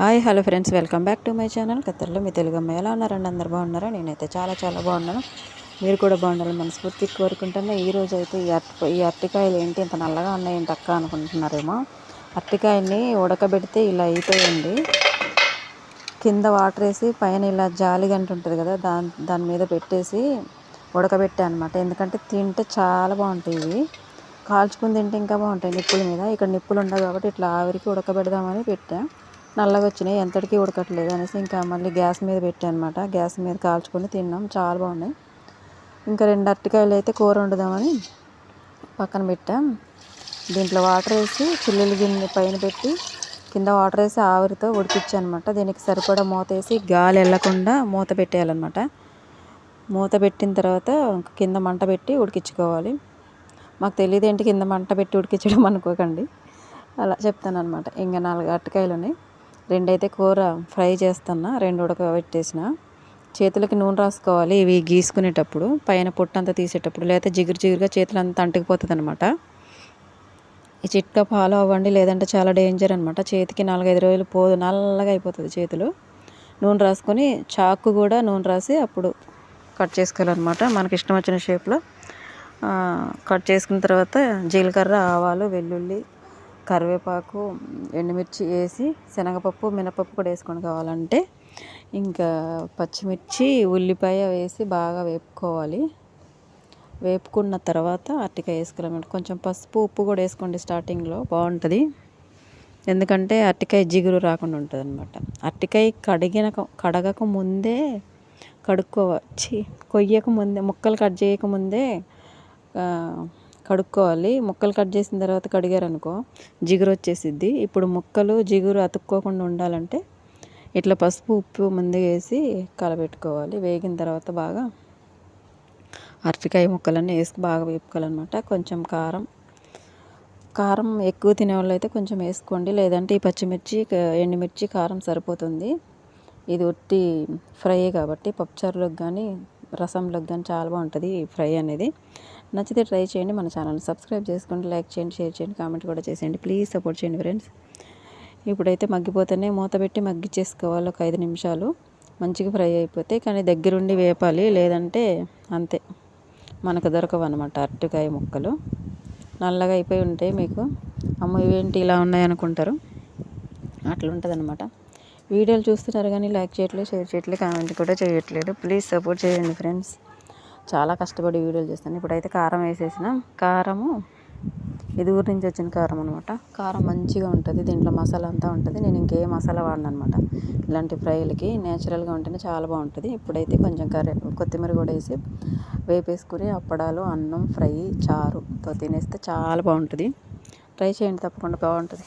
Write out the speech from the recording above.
Hi hello friends welcome back to my channel. కత్తర్లో మీ తెలుగు అమ్మాయి ఎలా ఉన్నారండి? అందరు బాగున్నారా? నేనైతే చాలా చాలా బాగున్నాను. మీరు కూడా బాగుండాలి మనస్ఫూర్తి కోరుకుంటున్నా. ఈరోజు అయితే ఈ అరటి ఈ అరటికాయలు ఏంటి ఇంత నల్లగా ఉన్నాయండి అక్క అనుకుంటున్నారేమో. అరటికాయని ఉడకబెడితే ఇలా అయిపోయింది. కింద వాటర్ వేసి పైన ఇలా జాలి గంట ఉంటుంది కదా దాని దాని మీద పెట్టేసి ఉడకబెట్టా అనమాట ఎందుకంటే తింటే చాలా బాగుంటాయి ఇవి. కాల్చుకుని తింటే ఇంకా బాగుంటాయి నిప్పుల మీద. ఇక్కడ నిప్పులు ఉండవు కాబట్టి ఇట్లా ఆవిరికి ఉడకబెడదామని పెట్టాను నల్లగా వచ్చినాయి. ఎంతటికి ఉడకట్లేదు అనేసి ఇంకా మళ్ళీ గ్యాస్ మీద పెట్టానమాట. గ్యాస్ మీద కాల్చుకొని తిన్నాం. చాలా బాగున్నాయి. ఇంకా రెండు అరటికాయలు అయితే కూర వండుదామని పక్కన పెట్టాం. దీంట్లో వాటర్ వేసి చిల్లులు గిన్నె పైన పెట్టి కింద వాటర్ వేసి ఆవిరితో ఉడికించానమాట. దీనికి సరిపడా మూత వేసి గాలి వెళ్ళకుండా మూత పెట్టేయాలన్నమాట. మూత పెట్టిన తర్వాత కింద మంట పెట్టి ఉడికించుకోవాలి. మాకు తెలియదు ఏంటి కింద మంట పెట్టి ఉడికించడం అనుకోకండి. అలా చెప్తాను అనమాట ఇంకా నాలుగు అరటికాయలు ఉన్నాయి. రెండైతే కూర ఫ్రై చేస్తున్నా రెండు ఉడకబెట్టేసిన. చేతులకి నూనె రాసుకోవాలి ఇవి గీసుకునేటప్పుడు పైన పొట్టంతా తీసేటప్పుడు లేకపోతే జిగురు జిగురుగా చేతులు అంతా అంటుకుపోతుంది అనమాట ఈ చిట్కా ఫాలో అవ్వండి లేదంటే చాలా డేంజర్ అనమాట చేతికి నాలుగైదు రోజులు పోదు నల్లగా అయిపోతుంది చేతులు. నూనె రాసుకొని చాకు కూడా నూనె రాసి అప్పుడు కట్ చేసుకోవాలన్నమాట. మనకి ఇష్టం వచ్చిన షేప్లో. కట్ చేసుకున్న తర్వాత జీలకర్ర ఆవాలు వెల్లుల్లి కరివేపాకు ఎండుమిర్చి వేసి శనగపప్పు మినపప్పు కూడా వేసుకొని కావాలంటే ఇంకా పచ్చిమిర్చి ఉల్లిపాయ వేసి బాగా వేపుకోవాలి. వేపుకున్న తర్వాత అరటికాయ వేసుకోవాలన్నమాట కొంచెం పసుపు ఉప్పు కూడా వేసుకోండి స్టార్టింగ్లో బాగుంటుంది. ఎందుకంటే అరటికాయ జిగురు రాకుండా ఉంటుంది అనమాట అరటికాయ కడిగిన కడగక ముందే కడుక్కోవచ్చి కొయ్యక ముందే ముక్కలు కట్ చేయక ముందే కడుక్కోవాలి. ముక్కలు కట్ చేసిన తర్వాత కడిగారనుకో జిగురు వచ్చేసిద్ది. ఇప్పుడు ముక్కలు జిగురు అతుక్కోకుండా ఉండాలంటే ఇట్లా పసుపు ఉప్పు ముందు వేసి కలబెట్టుకోవాలి. వేగిన తర్వాత బాగా అరటికాయ ముక్కలన్నీ వేసి బాగా వేపుకోవాలన్నమాట. కొంచెం కారం కారం ఎక్కువ తినేవాళ్ళు అయితే కొంచెం వేసుకోండి. లేదంటే ఈ పచ్చిమిర్చి ఎండుమిర్చి కారం సరిపోతుంది. ఇది ఒట్టి ఫ్రై కాబట్టి పప్పుచారులకు కానీ రసంలోకి కానీ చాలా బాగుంటుంది ఈ ఫ్రై అనేది. నచ్చితే ట్రై చేయండి మన ఛానల్ సబ్స్క్రైబ్ చేసుకోండి లైక్ చేయండి షేర్ చేయండి కామెంట్ కూడా చేసేయండి. ప్లీజ్ సపోర్ట్ చేయండి ఫ్రెండ్స్. ఇప్పుడైతే మగ్గిపోతేనే మూత పెట్టి మగ్గిచ్చేసుకోవాలి ఒక ఐదు నిమిషాలు. మంచిగా ఫ్రై అయిపోతే కానీ దగ్గరుండి వేపాలి లేదంటే అంతే. మనకు దొరకవు అనమాట అరటికాయ ముక్కలు. నల్లగా అయిపోయి ఉంటాయి మీకు. అమ్మ ఇవేంటి ఇలా ఉన్నాయి అనుకుంటారు. అట్లా ఉంటుంది అనమాట వీడియోలు చూస్తున్నారు కానీ లైక్ చేయట్లేదు షేర్ చేయట్లేదు కామెంట్ కూడా చేయట్లేదు. ప్లీజ్ సపోర్ట్ చేయండి ఫ్రెండ్స్. చాలా కష్టపడి వీడియోలు చేస్తాను. ఇప్పుడైతే కారం వేసేసిన. కారము ఇది ఊరి నుంచి వచ్చిన కారం అనమాట కారం మంచిగా ఉంటుంది. దీంట్లో మసాలా అంతా ఉంటుంది. నేను ఇంకే మసాలా వాడను అనమాట ఇలాంటి ఫ్రైలకి నేచురల్గా ఉంటేనే చాలా బాగుంటుంది. ఇప్పుడైతే కొంచెం కర్రీ కొత్తిమీర కూడా వేసి వేపేసుకుని అప్పడాలు అన్నం ఫ్రై చారుతో తినేస్తే చాలా బాగుంటుంది. ట్రై చేయండి తప్పకుండా. బాగుంటుంది.